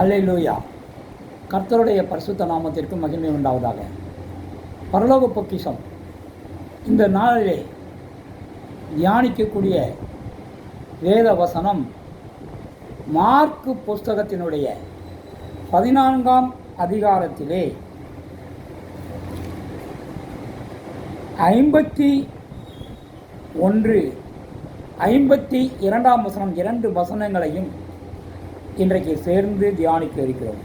அல்லேலூயா. கர்த்தருடைய பரிசுத்த நாமத்திற்கு மகிமை உண்டாவதாக. பரலோக பொக்கிஷம். இந்த நாளிலே தியானிக்கக்கூடிய வேத வசனம் மார்க்கு புஸ்தகத்தினுடைய பதினான்காம் அதிகாரத்திலே ஐம்பத்தி ஒன்று ஐம்பத்தி இரண்டாம் வசனம் இரண்டு வசனங்களையும் இன்றைக்கு சேர்ந்து தியானிக்க இருக்கிறோம்.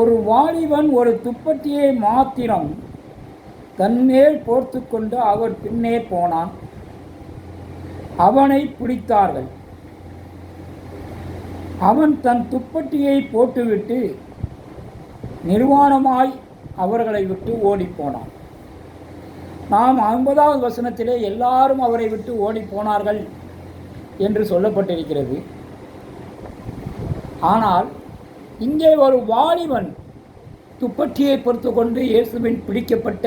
ஒரு வாலிபன் ஒரு துப்பட்டியை மாத்திரம் தன்மேல் போர்த்து கொண்டு அவர் பின்னே போனான். அவனை பிடித்தார்கள். அவன் தன் துப்பட்டியை போட்டுவிட்டு நிர்வாணமாய் அவர்களை விட்டு ஓடிப்போனான் நாம் ஐம்பதாவது வசனத்திலே எல்லாரும் அவரை விட்டு ஓடிப்போனார்கள் என்று சொல்லப்பட்டிருக்கிறது. ஆனால் இங்கே ஒரு வாலிபன் துப்பட்டியை பொறுத்து கொண்டு இயேசுவின் பிடிக்கப்பட்ட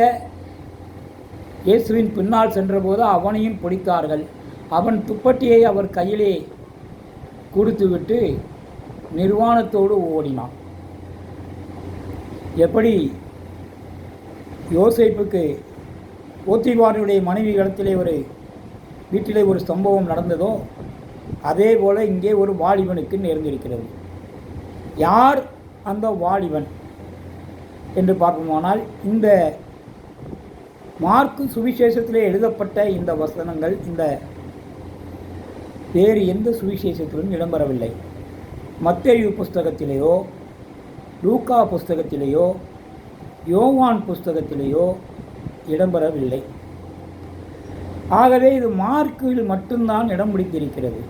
இயேசுவின் பின்னால் சென்றபோது அவனையும் பிடித்தார்கள். அவன் துப்பட்டியை அவர் கையிலே கொடுத்துவிட்டு நிர்வாணத்தோடு ஓடினான். எப்படி? யோசேப்புக்கு ஓத்திபானுடைய மனைவி இடத்திலே ஒரு வீட்டிலே ஒரு சம்பவம் நடந்ததோ அதே போல் இங்கே ஒரு வாலிபனுக்கு நேர்ந்திருக்கிறது. யார் அந்த வாலிபன் என்று பார்ப்போமானால் இந்த மார்க்கு சுவிசேஷத்திலே எழுதப்பட்ட இந்த வசனங்கள் இந்த வேறு எந்த சுவிசேஷத்திலும் இடம்பெறவில்லை. மத்தேயு புஸ்தகத்திலேயோ லூக்கா புஸ்தகத்திலேயோ யோவான் புஸ்தகத்திலேயோ இடம்பெறவில்லை. ஆகவே இது மார்க்கில் மட்டும்தான் இடம் பிடித்திருக்கிறது.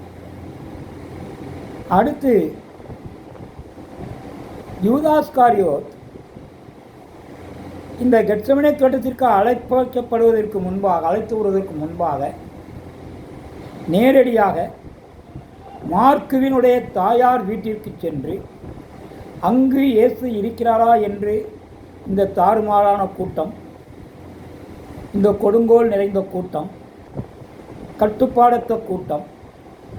அடுத்து யூதாஸ்காரியோத் இந்த கெட்சமனை தோட்டத்திற்கு அழைப்பப்படுவதற்கு முன்பாக அழைத்து வருவதற்கு முன்பாக நேரடியாக மார்க்குவினுடைய தாயார் வீட்டிற்கு சென்று அங்கு இயேசு இருக்கிறாரா என்று இந்த தாறுமாறான கூட்டம் இந்த கொடுங்கோல் நிறைந்த கூட்டம் கட்டுப்பாடற்ற கூட்டம்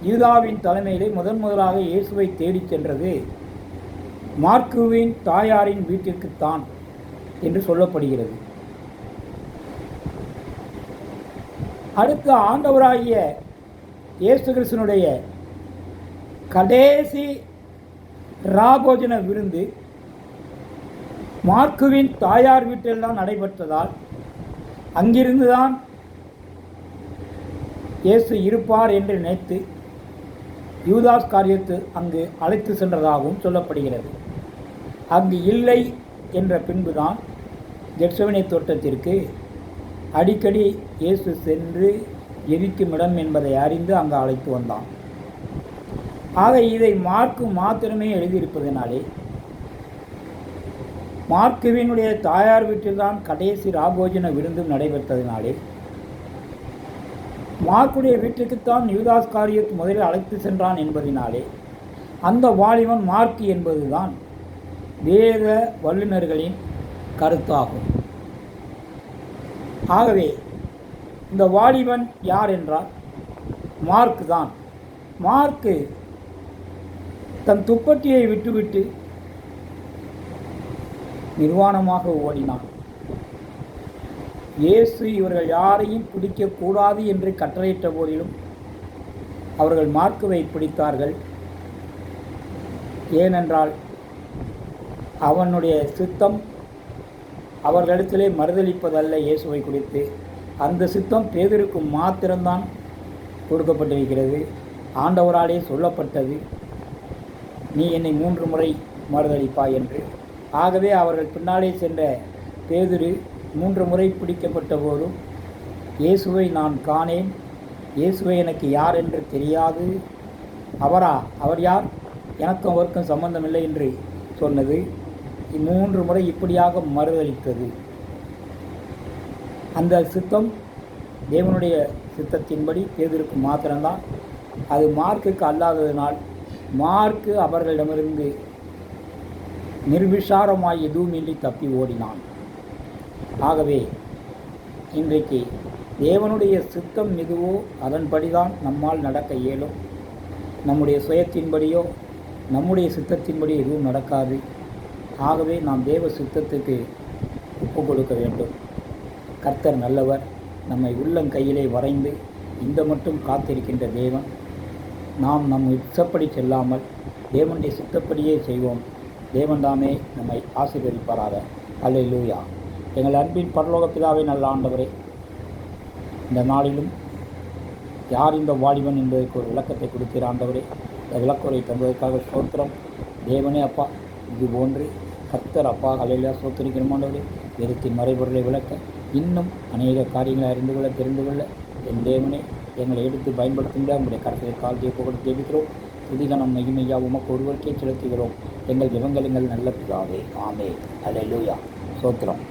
யூதாவின் தலைமையிலே முதன் முதலாக இயேசுவை தேடிச் சென்றது. மார்க்குவின் தாயாரின் வீட்டிற்குத்தான் என்று சொல்லப்படுகிறது. அடுத்த ஆண்டவராகிய இயேசு கிறிஸ்தனுடைய கடைசி ராபோஜன விருந்து மார்க்குவின் தாயார் வீட்டில்தான் நடைபெற்றதால் அங்கிருந்து தான் இயேசு இருப்பார் என்று நினைத்து யூதாஸ் காரியத்து அங்கு அழைத்து சென்றதாகவும் சொல்லப்படுகிறது. அங்கு இல்லை என்ற பின்புதான் கெட்சவனை தோட்டத்திற்கு அடிக்கடி இயேசு சென்று எரிக்கும் இடம் என்பதை அறிந்து அங்கு அழைத்து வந்தான். ஆக இதை மார்க்கு மாத்திரமே எழுதியிருப்பதனாலே மார்க்குவினுடைய தாயார் வீட்டில்தான் கடைசி ராபோஜன விருந்தும் நடைபெற்றதினாலே மார்க்குடைய வீட்டுக்குத்தான் யுவதாஸ் காரியத் முதலில் அழைத்து சென்றான் என்பதினாலே அந்த வாலிபன் மார்க்கு என்பதுதான் வேத வல்லுநர்களின் கருத்தாகும். ஆகவே இந்த வாலிபன் யார் என்றால் மார்க்கு தான். மார்க்கு தன் துப்பட்டியை விட்டுவிட்டு நிர்வாணமாக ஓடினான். இயேசு இவர்கள் யாரையும் பிடிக்கக்கூடாது என்று கட்டளையிட்ட போதிலும் அவர்கள் மார்க்குவை பிடித்தார்கள். ஏனென்றால் அவனுடைய சித்தம் அவர்களிடத்திலே மறுதளிப்பதல்ல இயேசுவை குறித்து. அந்த சித்தம் பேதருக்கு மாத்திரம்தான் கொடுக்கப்பட்டிருக்கிறது. ஆண்டவராலே சொல்லப்பட்டது. நீ என்னை மூன்று முறை மறுதளிப்பாய் என்று. ஆகவே அவர்கள் பின்னாலே சென்ற பேதுரு மூன்று முறை பிடிக்கப்பட்ட போதும் இயேசுவை நான் காணேன். இயேசுவை எனக்கு யார் என்று தெரியாது. அவரா? அவர் யார்? எனக்கும் அவருக்கும் சம்பந்தமில்லை என்று சொன்னது மூன்று முறை இப்படியாக மறுதளித்தது. அந்த சித்தம் தேவனுடைய சித்தத்தின்படி பேதருக்கு மாத்திரம்தான். அது மார்க்குக்கு அல்லாததினால் மார்க்கு அவர்களிடமிருந்து நிர்விசாரமாய் எதுவுமின்றி தப்பி ஓடினான். ஆகவே இன்றைக்கு தேவனுடைய சித்தம் எதுவோ அதன்படிதான் நம்மால் நடக்க இயலும். நம்முடைய சுயத்தின்படியோ நம்முடைய சித்தத்தின்படி எதுவும் நடக்காது. ஆகவே நாம் தேவ சித்தத்துக்கு ஒப்பு கொடுக்க வேண்டும். கர்த்தர் நல்லவர் நம்மை உள்ளங்கையிலே வரைந்து இந்த மட்டும் காத்திருக்கின்ற தேவன். நாம் நம் இச்சப்படி செல்லாமல் தேவனுடைய சித்தப்படியே செய்வோம். தேவன் தாமே நம்மை ஆசீர்வதிப்பாராக. அல்லேலூயா. எங்கள் அன்பின் பரலோக பிதாவே நல்ல ஆண்டவரே இந்த நாளிலும் யார் இந்த வாலிபன் என்பதற்கு ஒரு விளக்கத்தை கொடுக்கிற ஆண்டவரே. இந்த விளக்குரை தந்ததற்காக சோத்திரம் தேவனே அப்பா இது போன்று கர்த்தர் அப்பா அலையிலா சோத்திரிக்கிற ஆண்டவரே. வேதத்தின் மறைபொருளை விளக்க இன்னும் அநேக காரியங்களை அறிந்து கொள்ள தெரிந்து கொள்ள. என் தேவனே எங்களை எடுத்து பயன்படுத்துகின்ற உங்களுடைய கருத்தை கால்தியை புகழ் ஜெபிக்கிறோம். துதிகனம் மகிமையா உமக்கு ஒருவருக்கே செலுத்துகிறோம். எங்கள் ஜெபங்கள் எங்கள் நல்ல பிதாவே. ஆமே அல்லேலூயா சோத்திரம்